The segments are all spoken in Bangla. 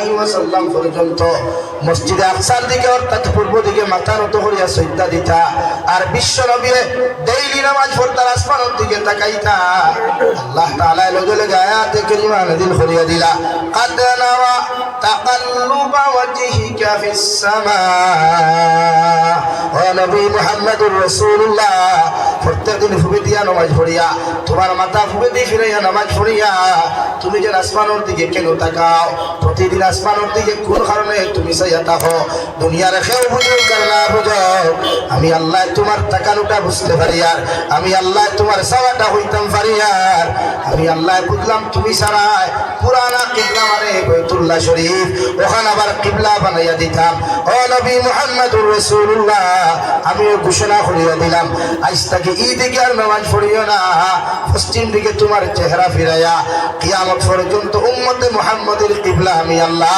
আলাইহি ওয়াসাল্লাম পর্যন্ত মসজিদে আকসার দিকে অর্থাৎ পূর্ব দিকে মাথা নত করিয়া সৈদ্যা দিতা আর বিশ্ব নবী ডেইলি নামাজ পড়তার আসমানের দিকে তাকাইতা আল্লাহ তাআলা লগে লগে আয়াতে কারিমা নাযিল করিয়া দিলা قد نرى تقلب وجهك في السماء ونبي محمد رسول الله প্রত্যেকদিন ফুবে দিয়া নামাজ পড়িয়া, তোমার মাথা ফুবে দিয়ে ফিরাইয়া নামাজ পড়িয়া, তুমি যে আসমানের দিকে কেন তাকাও? প্রতিদিন আসমানের দিকে কোন কারণে তুমি চাইয়া থাকো? দুনিয়ার খেয়েও বুঝো কার না বুঝো। আমি আল্লাহ তোমার তাকানোটা বুঝতে পারি আর আমি আল্লাহ তোমার চাওয়াটা হইতাম পারি আর আমি আল্লাহ বুঝলাম তুমি ছাড়াই পুরানা কিবলা বৈতুল্লাহ শরীফ, ওখানে আবার কিবলা বানাইয়া দিতাম। ও নবী মুহাম্মদুর রাসূলুল্লাহ, আমিও ঘোষণা করিয়া দিলাম, আজ থেকে এই দিকে আর নামাজ পড়িও না। পশ্চিম দিকে তোমার চেহারা ফিরাইয়া কিয়ামত পর্যন্ত উম্মতে মুহাম্মদের কিবলা আমি আল্লাহ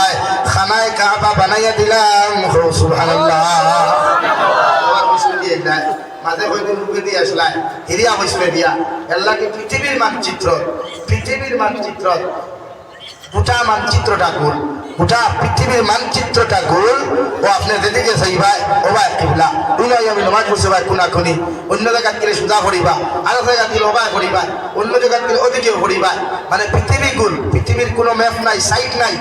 খানায় কাবা বানাইয়া দিলাম। হো, সুবহানাল্লাহ। আবার মুসলিম দিয়ে যায় মাঝে কয়দিন রুখে দিয়ে আসলাই হিরিয়া হইসলে দিয়া। এল্লাকে পৃথিবীর মানচিত্র পৃথিবীর মানচিত্র। গোটা মানচিত্রটা গোল, গোটা পৃথিবীর মানচিত্রটা গোল। ও আপনার যেদিকে ভাই ও ভাই কিবলা। উনাই আমি নমাজ পড়ছে ভাই কোনা খুনি অন্য জায়গাত গেলে সুদা করিবা আরও জায়গাত গেলে ওবাই করিবা অন্য জায়গাত গেলে ওদিকেও করিবা মানে পৃথিবী গোল, পৃথিবীর কোনো ম্যাপ নাই, সাইট নাই।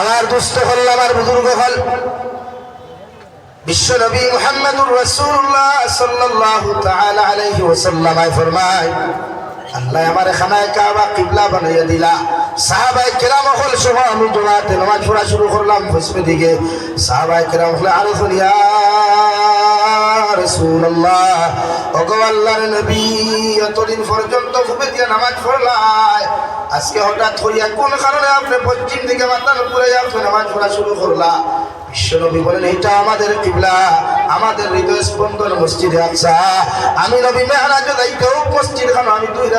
আমার দুস্থ হল, আমার বুজুর্গ হল। বিশ্ব নবী মুহাম্মদুর রাসূলুল্লাহ সাল্লাল্লাহু তাআলা ফরমায় আল্লাহ আমার খানায় কাবা, কিবলা বানাইয়া দিলা। সাহাবাই কেরাম হল সহ আমি জমাতে নামাজ পড়া শুরু করলাম ফসবে দিকে। সাহাবাই কেরাম হলে আরও ফরিয়া রাসূলুল্লাহ, ওগো আল্লাহর নবী, এতদিন পর্যন্ত ফুবে দিয়ে নামাজ পড়লাই। আজকে হঠাৎ হইয়া কোন কারণে আপনি পশ্চিম দিকে মাথার উপরে আপনি নামাজ পড়া শুরু করলা? বিশ্বনবী বলেন, এটা আমাদের কিবলা, আমাদের হৃদয় স্পন্দন মসজিদে আকসা আমি নবী মেহরাজ খান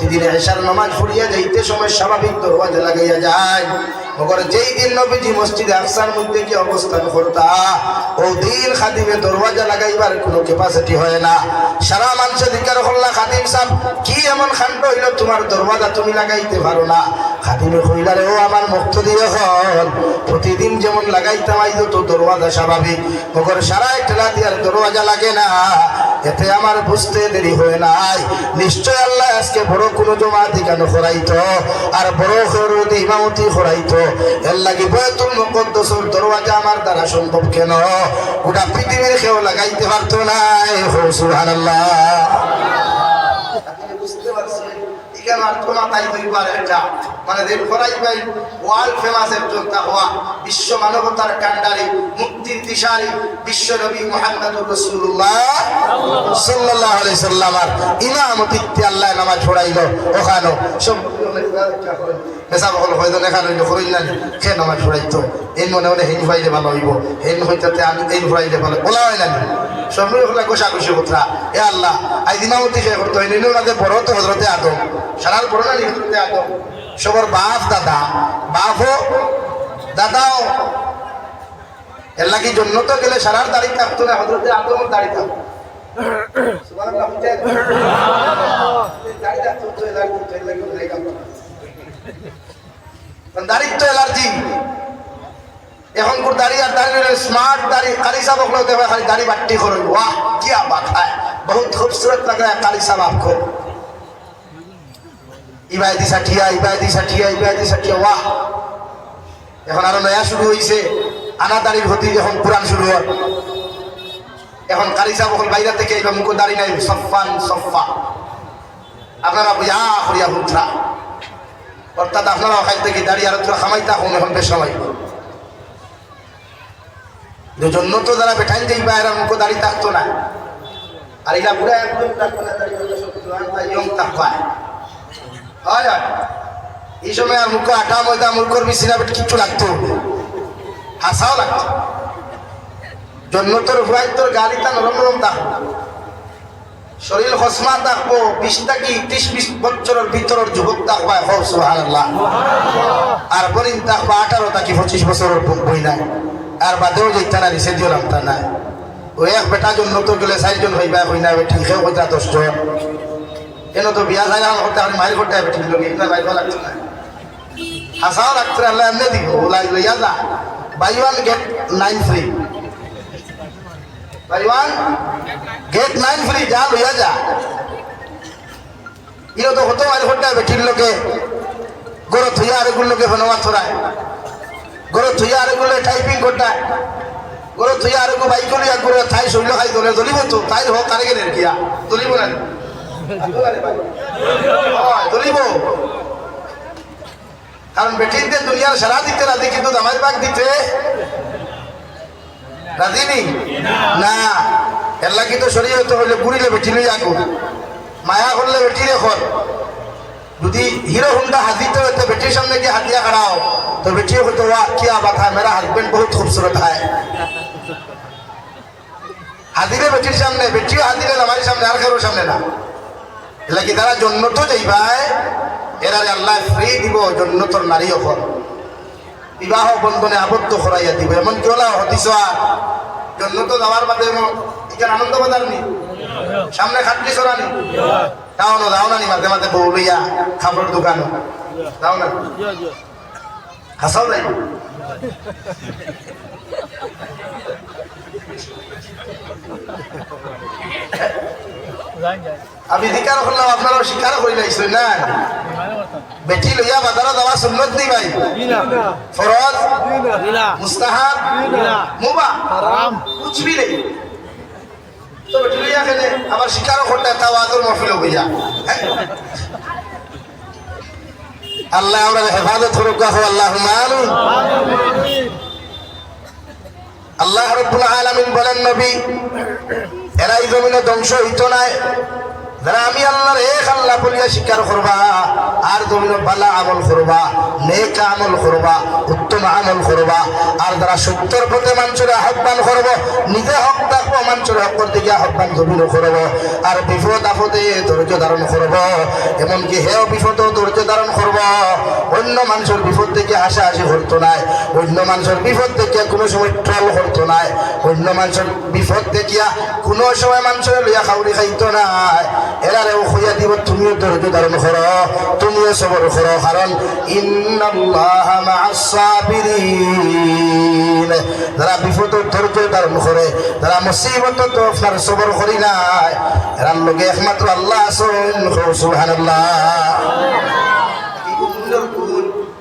প্রতিদিন এশার নামাজ পড়িয়া যাইতে সময় স্বাভাবিক দরওয়াজা লাগাইয়া যায়। মগর যেই দিন নবীজি মসজিদে আকসার মধ্যে কি অবস্থান করতা ও দিন খাদিমে দরওয়াজা লাগাইবার কোনো ক্যাপাসিটি হয় না। সারা মানুষে দিকার হল্লা খাদিম সাহ কি এমন খান্ড হইল? তোমার দরওয়াজা তুমি লাগাইতে পারো না। খাদিমে কইলারে ও আমার মুক্ত দিয়ে হল প্রতিদিন যেমন লাগাইতাম আইতো তো দরওয়াজা স্বাভাবিক। মগর সারা ঠেলা দিয়ার দরওয়াজা লাগে না। এতে আমার বুঝতে দেরি হয় নাই। নিশ্চয় আল্লাহ আজকে বড় কোনো জমাতি কেন হরাইত আর বড় হরুদ ইমামতি হরাইত এর লাগি বয়তুল মুকদ্দাসের দরওয়াজা আমার দ্বারা সম্ভব কেন? গোটা পৃথিবীর কেউ লাগাইতে পারতো নাই। হো, সুবহানাল্লাহ। এখানে আর তোমা তাই হইবার একটা মানে পাই ওয়ার্ল্ড একজন তাহওয়া বিশ্ব মানবতার কান্ডারি মুক্তির দিশারি, বিশ্ব নবী মুহাম্মদুর রাসূলুল্লাহ সাল্লাল্লাহু আলাইহি সাল্লাম আর ইমামতিতে আল্লাহ ওখানো সব পেশা বকল হয়তো দেখা রইল করিল না সে নামাজ পড়াইতো। এই মনে মনে হেন ফুরাইলে ভালো হইব। হেন হইতাতে আমি এই ফুরাইলে ভালো বলা হয় না। সবই হলে গোসা খুশি কথা এ আল্লাহ আই ইমামতি সে করতে হয় নিল না যে বড় তো হজরতে আদম। সারার বড় না হজরতে আদম। সবর বাপ দাদা। বাপও দাদাও। এর লাগি জন্য তো গেলে সারার দাড়ি থাকতো না হজরতে আদমের দাড়ি থাকতো সুবহানাল্লাহ, বুঝছেন? দাড়ি থাকতো তো এখন কোর দাড়ি আর দাড়ি রইলে স্মার্ট দাড়ি, কালি সাহেব হলে হবে খালি দাড়ি বাট্টি করুন ওয়াহ কিয়া বাত হ্যাঁ বহুত খুবসুরত লাগ রা কালি সাহেব আপকো ইবাদি সাঠিয়া ইবাদি সাঠিয়া ইবাদি সাঠিয়া ওয়াহ এখন আরও নয়া শুরু হয়েছে আনাদারির ভতি এখন কোরআন শুরু হয়। এখন কালি সাহেব হল বাইরে থেকে এইবার মুখ দাড়ি নাই, সফান, সফা। আপনারা বুঝা করিয়া হুদ্রা অর্থাৎ আপনারা ওখান থেকে দাঁড়িয়ে আরও তোরা খামাইতা হন এখন বেশ সময় জন্য তো যারা বেঠাই যাই এরা মুখ দাঁড়িয়ে থাকতো না। আর এরা বুড়া একদম এই সময় আর মুখ আটা, ময়দা মুখর মিশিনা বেট কিচ্ছু লাগতো। হাসাও লাগতো। জন্য তোর হুয়াই তোর গাড়িটা নরম নরম থাকতো শরীর হসমা থাকব বিশ থাকি ত্রিশ বিশ বছরের ভিতরের যুবক থাকবা হোক সুবহানাল্লাহ। আর বরিন থাকবা আঠারো থাকি পঁচিশ বছরের বই নাই। আর বাদেও যেতে না রিসে দিলাম তা নাই। ওই এক বেটা জন্য তো গেলে চারিজন হইবা হই না ঠিক সেও কইতা দশজন কেন তো বিয়া যায় না করতে আমি মাইল করতে হবে ঠিক লোক এটা বাইক লাগছে না হাসাও লাগছে, আল্লাহ এমনি দিব, ওলাই লইয়া যা buy one get nine free buy one get nine free যা লইয়া যা ইনো তো হতো মাইল করতে হবে ঠিক লোকে গরো থুইয়া আরেকগুলো লোকে ফেনোয়া ছড়ায় গরো থুইয়া আরেকগুলো টাইপিং করতে। গরো থুইয়া আরেকগু বাইক লিয়া গরো থাই শৈল খাই দলে, দলিব তো, তাই হোক কারে গেলে কিয়া? দলিব না দলিব। কারণ দুনিয়ার সারা দিতে রাজি কিন্তু দামাই বাগ দিতে রাজি নি না এল্লা কিন্তু সরিয়ে হতে হইলে গুড়িলে বেটি লই আগুন মায়া করলে বেটি রেখন যদি হিরো হুন্ডা হাজিতে হতে বেটির সামনে গিয়ে হাতিয়া খাড়াও। তো বেটি হতো वाह क्या बात है मेरा हस्बैंड बहुत खूबसूरत है হাজিরে বেটির সামনে বেটিও হাজিরে আমার সামনে আর কারোর সামনে না এলা কি তারা জন্নত যাইবাই এরারে আল্লাহ ফ্রি দিব জন্নতর নারী অফল বিবাহ বন্ধনে আবদ্ধ করাইয়া দিব এমন কি হলা হতিস জন্নত যাওয়ার বাদে এখানে আনন্দ বাজার নি সামনে খাটলি সরানি তাও না দাও না নি মাঝে মাঝে বউ লইয়া খাবার দোকানও দাও না হাসাও যাই আমি স্বীকার করলাম আপনারাও স্বীকার করে লাইছেন না বেটি লইয়া বাজারত যাওয়া সুন্নত নি ভাই ফরজ মুস্তাহাব মুবা কুছ ভি নেই তো বেটি লইয়া খেলে আবার স্বীকারও করতে তাও আদর মফিল হইয়া আল্লাহ আমরা হেফাজত করুক আল্লাহ আল্লাহ রব্বুল আলামিন বলেন, নবী এরা এই জমিনে ধ্বংস হইত নাই আমি আল্লাহর এক আল্লাহ বলিয়া স্বীকার করবা। আর জমিনে বালা আমল করবা, নেক আমল করবা, উত্তম আমল করবা। আর যারা সত্যর পথে মানুষের আহ্বান করব, নিজে হক থাকব, মানুষের হকর দিকে আহ্বান জমিনে করব। আর বিপদ আপদে ধৈর্য ধারণ করব। এমনকি হেও বিপদও ধৈর্য ধারণ করব। অন্য মানুষের বিপদ থেকে হাসাহাসি করতো নাই। অন্য মানুষের বিপদ দেখিয়া কোনো সময় ট্রল করতো নাই। অন্য মানুষের বিপদ দেখিয়া কোনো সময় মানুষের লইয়া খাউরি খাইতো নাই। এরারেও খুঁয়া দিব তুমিও ধৈর্য ধারণ করো তুমিও সবর করো কারণ যারা বিপদ ধৈর্য ধারণ করে যারা মুসিবত তো আপনার সবর করি নাই এরার লগে একমাত্র আল্লাহ আছেন সুবহানাল্লাহ।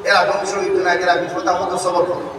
এরা ধ্বংস হইতো না এরা বিপদ আপদ সবর করে।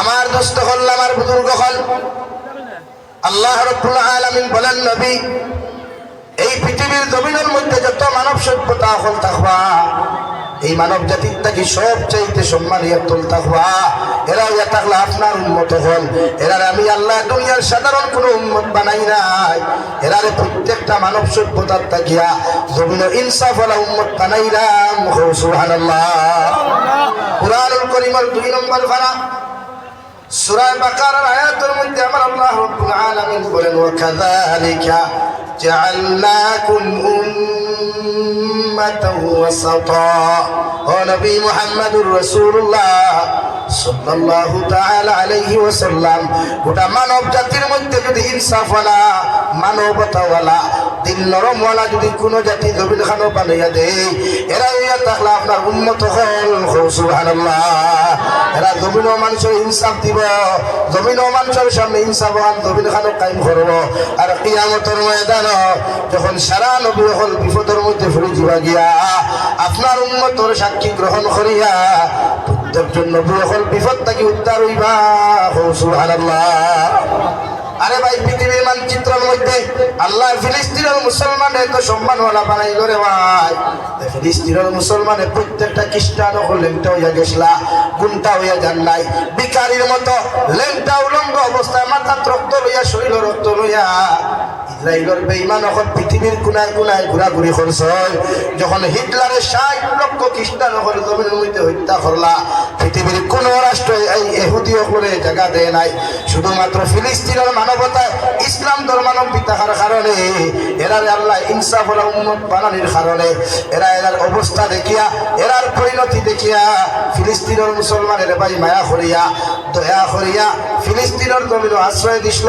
আমার দোস্ত হল আমার বুজুর্গ হল। আল্লাহ রব্বুল আলামিন বলেন, নবী, এই পৃথিবীর জমিনের মধ্যে যত মানব সভ্যতা হল থাকবা এই মানব জাতির থাকি সব চাইতে সম্মান ইয়াতুল থাকবা এরা ইয়া থাকলে আপনার উন্মত হল। এরার আমি আল্লাহ দুনিয়ার সাধারণ কোনো উন্মত বানাই নাই। এরারে প্রত্যেকটা মানব সভ্যতার থাকিয়া জমিন ইনসাফ ওলা উন্মত বানাইলাম। সুবহানাল্লাহ। কুরআনুল কারীমের দুই নম্বর ফারা সূরা বাকারার আয়াতের মধ্যে আমার আল্লাহ রাব্বুল আলামিন বলেন ওয়া কাযালিকা জাআলনাকুম উম্মাতাও ওয়াসাতা ও নবী মুহাম্মদুর রাসূলুল্লাহ সাল্লাল্লাহু তাআলা আলাইহি ওয়াসাল্লাম, গোটা মানব জাতির মধ্যে যদি ইনসাফওয়ালা, মানবতাওয়ালা, দিন নরমওয়ালা যদি কোনো জাতি জমিন খানো বানাইয়া দেয়, এরা ইয়া তাহলে আপনার উন্নত হল সুবহানাল্লাহ। এরা জমিন মানুষের ইনসাফ দিব, জমিন মানুষের সামনে ইনসাফ আন জমিন খানো কায়েম করব। আর কিয়ামতের ময়দান, যখন সারা নবী হল বিপদের মধ্যে ফুলে যাবা গিয়া, আপনার উন্মতর সাক্ষী গ্রহণ করিয়া প্রত্যেকজন নবী হল বিপদ থাকি উদ্ধার হইবা। আরে ভাই, পৃথিবীর মানচিত্রের মধ্যে আল্লাহ ফিলিস্তিনের মুসলমানের তো সম্মানওয়ালা বানাই রে ভাই। ফিলিস্তিনের মুসলমানের প্রত্যেকটা খ্রিস্টান ও লেংটা হইয়া গেছলা গুণটা হইয়া যান নাই। বিকারির মতো লেংটা উলঙ্গ অবস্থায় মাথা রক্ত লইয়া শরীর রক্ত লইয়া এখন যখন হিটলারের ষাট লক্ষ খ্রিস্টান হত্যা করলা রাষ্ট্র এই এহুদি হলে জায়গা দেয় নাই। শুধুমাত্র ফিলিস্তিনের মানবতায় ইসলাম ধর্মানম্বী থাকার কারণে এরারে আল্লাহ ইনসাফ উন্নত বানানির কারণে এরা এরার অবস্থা দেখিয়া, এরার পরিণতি দেখিয়া ফিলিস্তিনের মুসলমানের ভাই মায়া করিয়া, দয়া করিয়া ফিলিস্তিনের জমিন আশ্রয় দিছিল।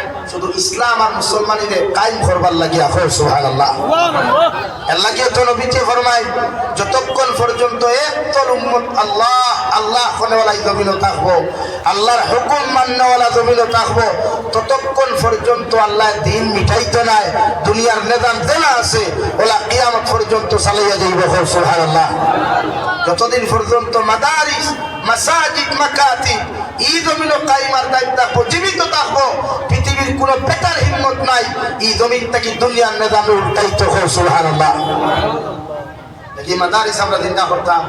শুধু ইসলাম আর মুসলমানিদের কায়েম করবার লাগিয়া হয় সুহান আল্লাহ আল্লাহ কি তো নবীতে ফরমায় যতক্ষণ পর্যন্ত একতর উম্মত আল্লাহ আল্লাহ কোনেওয়ালা জমিনও থাকব আল্লাহর হুকুম মান্যওয়ালা জমিনও থাকব ততক্ষণ পর্যন্ত আল্লাহ দিন মিঠাইতে নাই দুনিয়ার নিজাম দেনা আছে ওলা কিয়ামত পর্যন্ত চালাইয়া যাইব সুহান আল্লাহ যতদিন পর্যন্ত মাদারিস মাসাজিদ মাকাতি ই জমিনও কাইমার দায়িত্ব থাকব জীবিত থাকব। পৃথিবীর কোনো বেটার হিম্মত নাই, এই জমিন থেকে দুনিয়ার নিজামে উল্টাইতে হোক সুলহান দেখি মাদারিস আমরা চিন্তা করতাম?